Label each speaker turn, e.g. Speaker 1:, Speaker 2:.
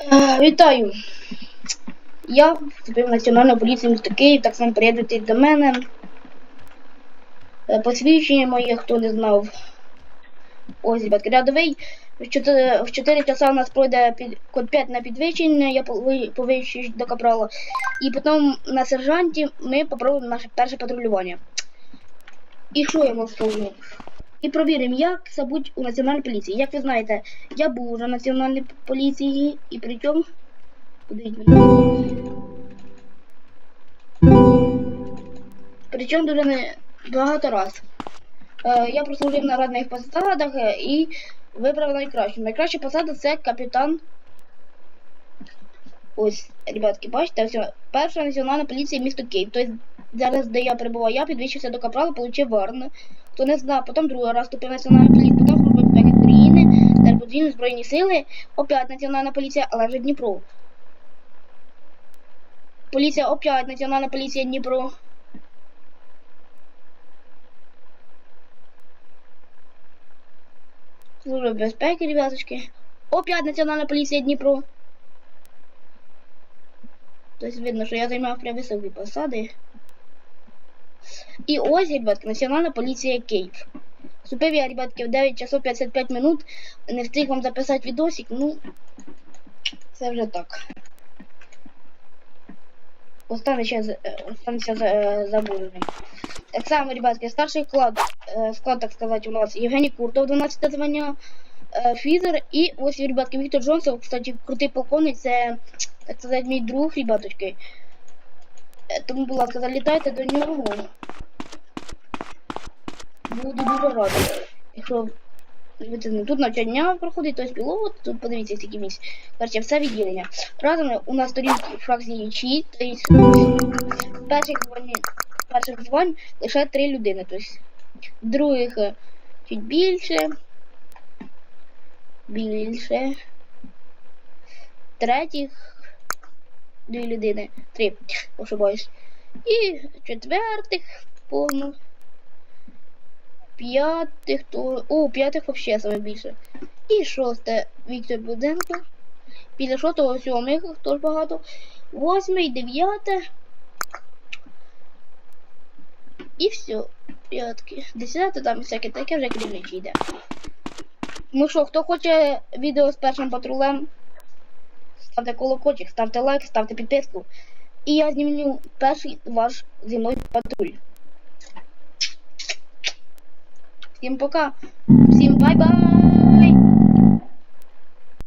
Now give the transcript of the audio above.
Speaker 1: Е, Вітаю! Я вступив в Національну поліцію міста Київ, так само приєднуйтесь до мене. Е, Посвідчення моє, хто не знав. Ось, рядовий. В 4, в 4 часа у нас пройде під, код 5 на підвищення, я пови- повищусь до капрала. І потім на сержанті ми попробуємо наше перше патрулювання. І що я вам скажу? І провіримо, як це у національній поліції. Як ви знаєте, я був уже в національній поліції і при мене. Причому дуже не багато раз. Е, я прослужив на радних посадах і вибрав найкращу. Найкраща посада це капітан. Ось, ребятки, бачите, ось перша національна поліція місто Київ. Тобто зараз, де я перебуваю, я підвищився до капрала, отримав варну. Хто не знав, потім другий раз вступив в національну поліцію, потім служба безпеки України, подвійні збройні сили, опять національна поліція, але вже Дніпро. Поліція опять національна поліція Дніпро. Служба безпеки, ребяточки. Опять національна поліція Дніпро. Тобто видно, що я займав прям високі посади. І ось, ребятки, Національна поліція Київ. Вступив я, ребятки, в 9 часов 55 минут. Не встиг вам записати відосик, ну це вже так. З- е, останеться е. Так само, ребятки, старший склад, е, склад, так сказати, у нас Євгеній Куртов, 12 звання, Фізер і ось, ребятки, Віктор Джонсов, кстати, крутий полковник, це, так сказати, мій друг, ребяточки. Тому, будь ласка, залітайте до нього. Буду дуже радий. Якщо тут навчання проходить, тобто пілот, тут подивіться скільки місць. Короче, все відділення. Разом у нас сторінки фракції ЧІ, тобто перших звань, перших звань лише три людини, тобто других е, чуть більше. Більше. Третіх дві людини. Три, ошибаюсь. І четвертих повно. П'ятих то. О, п'ятих вообще саме більше. І шосте Віктор Буденко. Після шостого сьомих теж багато. Восьмий, дев'яте. І все. П'ятки. Десяте там всяке таке вже керівничі йде. Ну що, хто хоче відео з першим патрулем? Ставте колокольчик, ставте лайк, ставте підписку. І я знімлю перший ваш зі мною патруль. Всім пока. Всім бай-бай.